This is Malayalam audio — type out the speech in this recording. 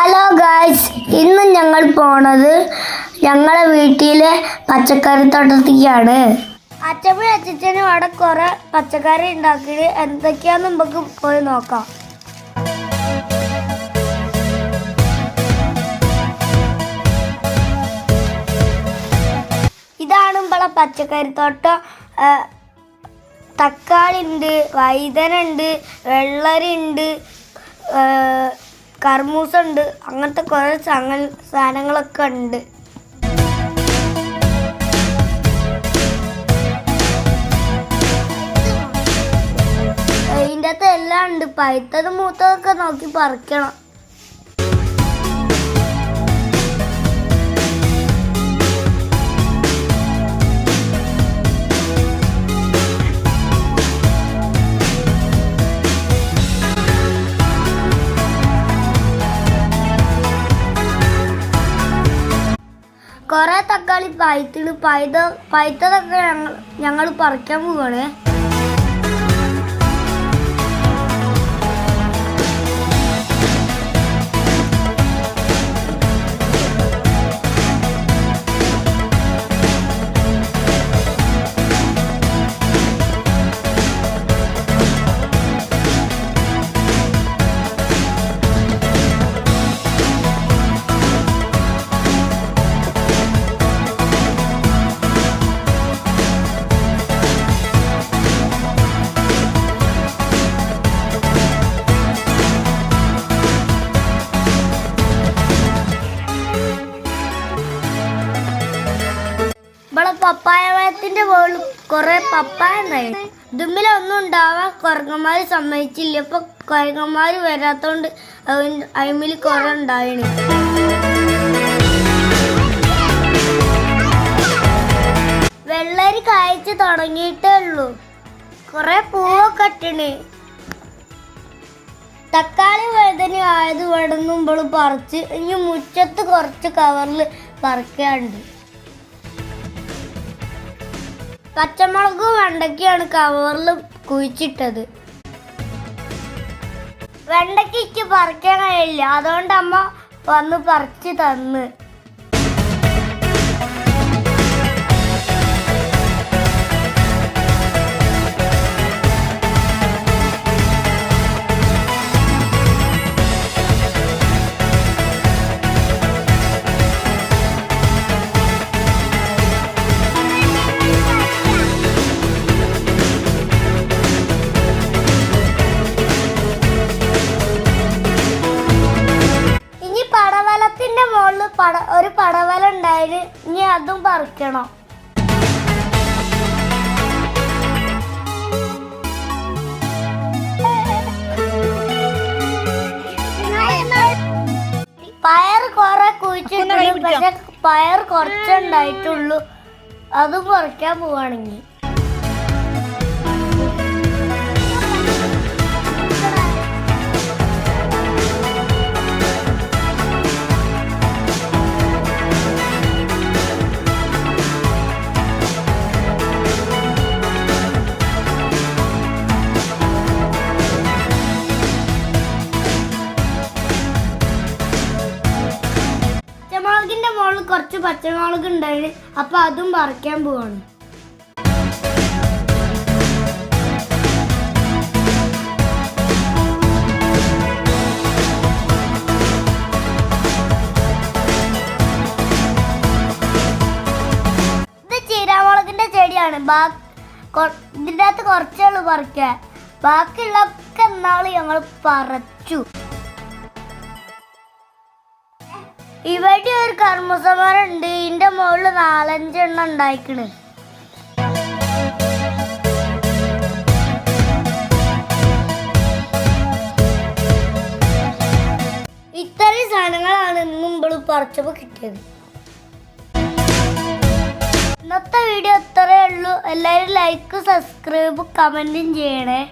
ഹലോ ഗായ്സ് ഇന്ന് ഞങ്ങൾ പോണത് ഞങ്ങളെ വീട്ടിലെ പച്ചക്കറി തോട്ടത്തിലേക്കാണ്. അച്ഛനും അച്ഛനും അവിടെ കുറെ പച്ചക്കറി ഉണ്ടാക്കിയിട്ട് എന്തൊക്കെയാന്ന് നമുക്ക് പോയി നോക്കാം. ഇതാണ് നമ്മളെ പച്ചക്കറി തോട്ടം. തക്കാളി ഉണ്ട് വൈതനുണ്ട് വെള്ളരി ഉണ്ട് കർമൂസ ഉണ്ട് അങ്ങനത്തെ കുറേ സാധനങ്ങളൊക്കെ ഉണ്ട്. അതിന്റെ അകത്ത് എല്ലാം ഉണ്ട്. പഴുത്തത് മൂത്തതൊക്കെ നോക്കി പറിക്കണം. കുറെ തക്കാളി പായത്തിന് പായത പായത്തതൊക്കെ ഞങ്ങൾ ഞങ്ങൾ പറിക്കാൻ പോവാണ്. പപ്പായ മരത്തിന്റെ മുകളിൽ കുറെ പപ്പായ ഉണ്ടായി. ഇതുമ്മിലൊന്നും ഉണ്ടാവാൻ കുരങ്ങന്മാര് സമ്മതിച്ചില്ല. ഇപ്പൊ കുരങ്ങന്മാര് വരാത്തോണ്ട് അയിമിൽ കുറെ ഉണ്ടായിന്. വെള്ളരി കായ്ച്ച് തുടങ്ങിയിട്ടേ ഉള്ളൂ. കുറെ പൂവൊക്കെ ഇട്ടണ് തക്കാളി വേദന ആയത് വെടുന്നുമ്പോൾ പറിച്ച് ഇനി മുറ്റത്ത് കുറച്ച് കവറിൽ പറിക്കാണ്ട്. പച്ചമുളക് വെണ്ടയ്ക്കാണ് കവറിൽ കുഴിച്ചിട്ടത്. വെണ്ടയ്ക്ക് പറിക്കാൻ കഴിയില്ല. അതുകൊണ്ട് അമ്മ വന്ന് പറിച്ച് തന്ന്. പട ഒരു പടവല ഉണ്ടായാൽ ഇനി അതും പറിക്കണം. പയർ കുറെ കുഴിച്ചിട്ടുണ്ട് പക്ഷെ പയർ കുറച്ചുണ്ടായിട്ടുള്ളൂ അതും പറിക്കാൻ പോവാണെങ്കിൽ കുറച്ച് പച്ചമുളക് ഉണ്ടായിരുന്നു അപ്പൊ അതും പറിക്കാൻ പോവാണ്. ഇത് ചീരാമുളകിന്റെ ചെടിയാണ്. ഇതിന്റെ അകത്ത് കുറച്ചേ ഉള്ളൂ പറിക്കാൻ. ബാക്കിയുള്ളൊക്കെ എന്നാൾ ഞങ്ങൾ പറിച്ചു. ഇവിടെ ഒരു കർമ്മസമരം ഉണ്ട് ഇതിന്റെ മുകളിൽ നാലഞ്ചെണ്ണം ഉണ്ടായിക്കണ്. ഇത്രയും സാധനങ്ങളാണ് മുമ്പ് പറിച്ചപ്പോ കിട്ടിയത്. ഇന്നത്തെ വീഡിയോ ഇത്രയേ ഉള്ളൂ. എല്ലാവരും ലൈക്ക് സബ്സ്ക്രൈബ് കമന്റും ചെയ്യണേ.